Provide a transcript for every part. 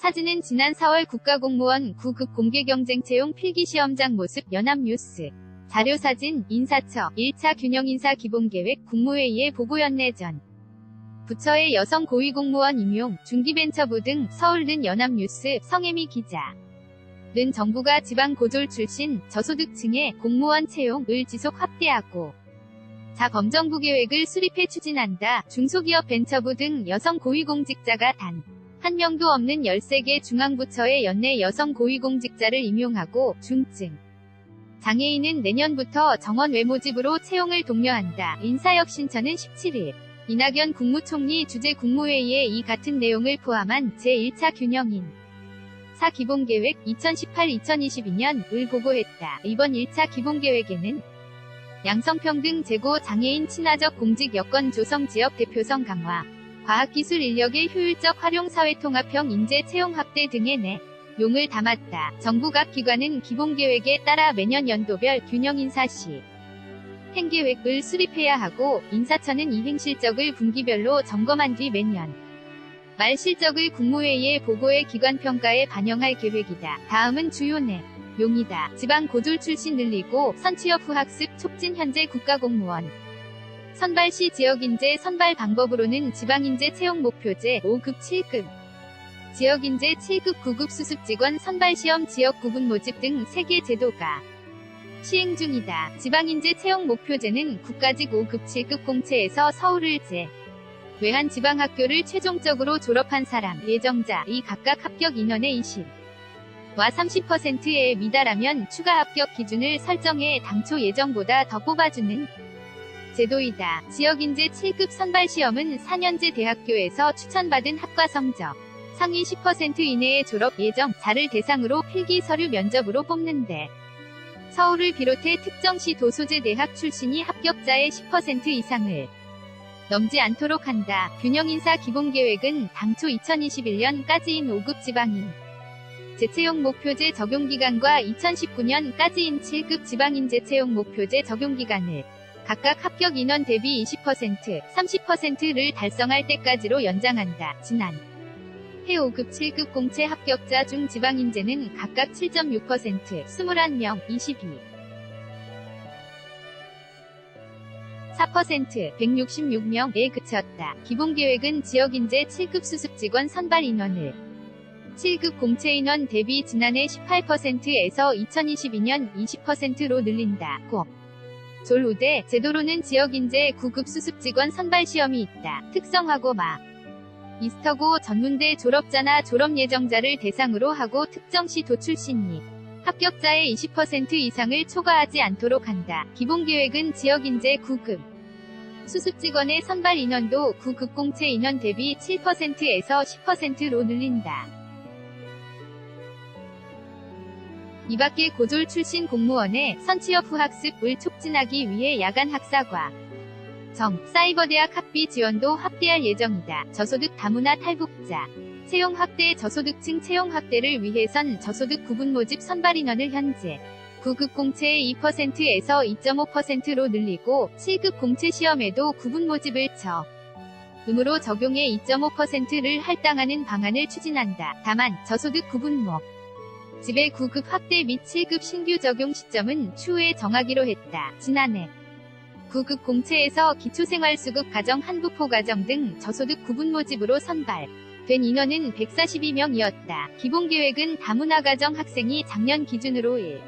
사진은 지난 4월 국가공무원 9급 공개경쟁 채용 필기시험장 모습 연합뉴스. 자료사진, 인사처, 1차 균형인사 기본계획 국무회의의 보고연내 전. 부처의 여성 고위공무원 임용, 중기벤처부 등 서울는 연합뉴스 성혜미 기자. 는 정부가 지방 고졸 출신 저소득층의 공무원 채용을 지속 확대하고 자검정부 계획을 수립해 추진한다. 중소기업 벤처부 등 여성 고위공직자가 단 한 명도 없는 13개 중앙부처의 연내 여성 고위공직자를 임용하고 중증 장애인은 내년부터 정원 외모집으로 채용을 독려한다. 인사혁신처는 17일 이낙연 국무총리 주재 국무회의에 이 같은 내용을 포함한 제1차 균형인 사 기본계획 2018-2022년을 보고했다. 이번 1차 기본계획에는 양성평등 제고 장애인 친화적 공직 여건 조성 지역 대표성 강화, 과학기술 인력의 효율적 활용 사회통합형 인재 채용 확대 등의 내 용을 담았다. 정부 각 기관은 기본계획에 따라 매년 연도별 균형 인사 시 행계획을 수립해야 하고 인사처는 이행 실적을 분기별로 점검한 뒤 매년 말 실적을 국무회의에 보고해 기관 평가에 반영할 계획이다. 다음은 주요 내 용이다. 지방 고졸 출신 늘리고 선취업 후 학습 촉진 현재 국가공무원 선발 시 지역인재 선발 방법으로는 지방인재 채용 목표제 5급 7급 지역인재 7급 9급 수습직원 선발시험 지역 구분 모집 등 3개 제도가 시행 중이다. 지방인재 채용 목표제는 국가직 5급 7급 공채에서 서울을 제 외한 지방학교를 최종적으로 졸업한 사람, 예정자, 이 각각 합격 인원의 20. 와 30%에 미달하면 추가 합격 기준을 설정해 당초 예정보다 더 뽑아주는 제도이다. 지역인재 7급 선발시험은 4년제 대학교에서 추천받은 학과 성적 상위 10% 이내의 졸업 예정 자를 대상으로 필기 서류 면접으로 뽑는데 서울을 비롯해 특정시 도소재 대학 출신이 합격자의 10% 이상을 넘지 않도록 한다. 균형인사 기본계획은 당초 2021년까지인 5급 지방인 재채용 목표제 적용기간과 2019년까지인 7급 지방인 재 채용 목표제 적용기간을 각각 합격 인원 대비 20%, 30%를 달성할 때까지로 연장한다. 지난 해 5급 7급 공채 합격자 중 지방인재는 각각 7.6%, 21명, 22. 4% 166명에 그쳤다. 기본계획은 지역인재 7급 수습직원 선발 인원을 7급 공채 인원 대비 지난해 18%에서 2022년 20%로 늘린다. 고. 졸우대 제도로는 지역인재 9급 수습직원 선발 시험이 있다. 특성하고 마. 이스터고 전문대 졸업자나 졸업 예정자를 대상으로 하고 특정시 도출신이 합격자의 20% 이상을 초과하지 않도록 한다. 기본계획은 지역인재 9급 수습직원의 선발 인원도 9급 공채 인원 대비 7%에서 10%로 늘린다. 이밖에 고졸 출신 공무원의 선취업 후 학습을 촉진하기 위해 야간 학사과 정, 사이버대학 학비 지원도 확대할 예정이다. 저소득 다문화 탈북자 채용 확대 저소득층 채용 확대를 위해선 저소득 구분 모집 선발 인원을 현재 9급 공채의 2%에서 2.5%로 늘리고 7급 공채 시험에도 구분 모집을 처 음으로 적용해 2.5%를 할당하는 방안을 추진한다. 다만 저소득 구분모 집의 9급 확대 및 7급 신규 적용 시점은 추후에 정하기로 했다. 지난해 9급 공채에서 기초생활수급 가정 한부포 가정 등 저소득 구분 모집으로 선발 된 인원은 142명이었다. 기본계획은 다문화 가정 학생이 작년 기준으로 1.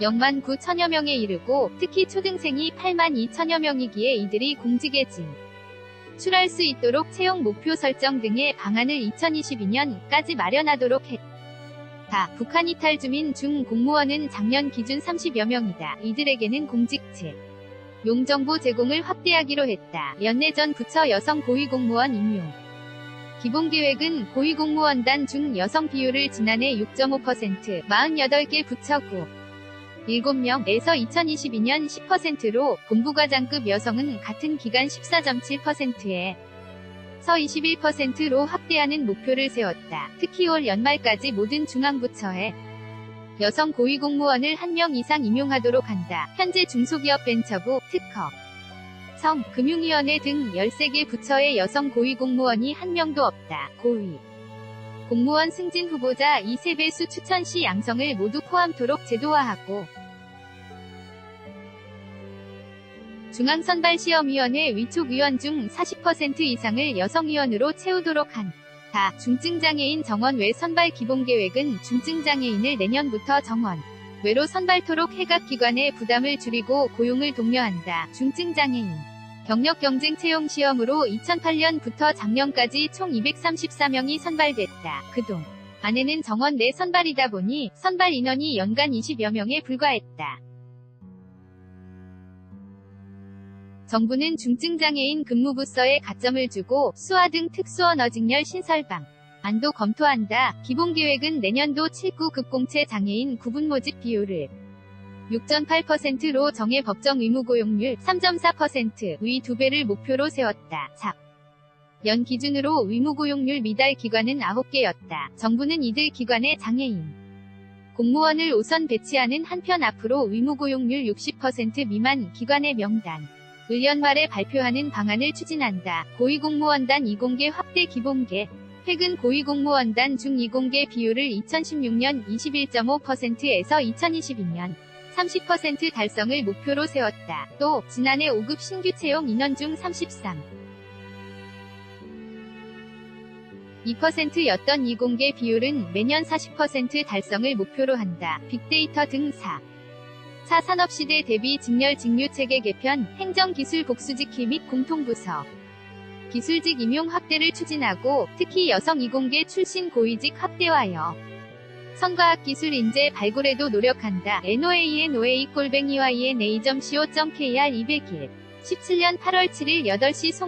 0만 9천여 명에 이르고 특히 초등생이 8만 2천여 명이기에 이들이 공직에 진 출할 수 있도록 채용 목표 설정 등의 방안을 2022년까지 마련하도록 했다. 북한 이탈 주민 중 공무원은 작년 기준 30여 명이다. 이들에게는 공직채 용정보 제공을 확대하기로 했다. 연내 전 부처 여성 고위공무원 임용 기본계획은 고위공무원단 중 여성 비율을 지난해 6.5%, 48개 부처구 7명에서 2022년 10%로 본부과장급 여성은 같은 기간 14.7%에 서 21%로 확대하는 목표를 세웠다. 특히 올 연말까지 모든 중앙부처에 여성 고위공무원을 한명 이상 임용하도록 한다. 현재 중소기업 벤처부, 특허, 성, 금융위원회 등 13개 부처의 여성 고위공무원이 한 명도 없다. 고위 공무원 승진 후보자 2세배수 추천 시 양성을 모두 포함토록 제도화하고 중앙선발시험위원회 위촉위원 중 40% 이상을 여성위원으로 채우도록 한. 다 중증장애인 정원 외 선발 기본계획은 중증장애인을 내년부터 정원 외로 선발토록 해각기관의 부담을 줄이고 고용을 독려한다. 중증장애인 경력 경쟁 채용 시험으로 2008년부터 작년까지 총 234명이 선발됐다. 그동 안에는 정원 내 선발이다 보니 선발 인원이 연간 20여 명에 불과했다. 정부는 중증장애인 근무부서에 가점을 주고 수화 등 특수원 어직렬 신설방 안도 검토한다. 기본계획은 내년도 7구 급공채 장애인 구분 모집 비율을 6.8%로 정해 법정 의무 고용률 3.4%, 위 2배를 목표로 세웠다. 삽. 연 기준으로 의무 고용률 미달 기관은 9개였다. 정부는 이들 기관의 장애인 공무원을 우선 배치하는 한편 앞으로 의무 고용률 60% 미만 기관의 명단 을년 말에 발표하는 방안을 추진한다. 고위공무원단 이공계 확대 기본계 최근 고위공무원단 중 이공계 비율을 2016년 21.5%에서 2022년 30% 달성을 목표로 세웠다. 또 지난해 5급 신규 채용 인원 중 33. 2%였던 이공계 비율은 매년 40% 달성을 목표로 한다. 빅데이터 등 4. 4 산업시대 대비 직렬 직류 체계 개편, 행정기술 복수직희 및 공통부서. 기술직 임용 확대를 추진하고 특히 여성 이공계 출신 고위직 확대하여 성과학 기술 인재 발굴에도 노력한다. NOAN OA 꼴뱅이와 ENA.co.kr 201 17년 8월 7일 8시 송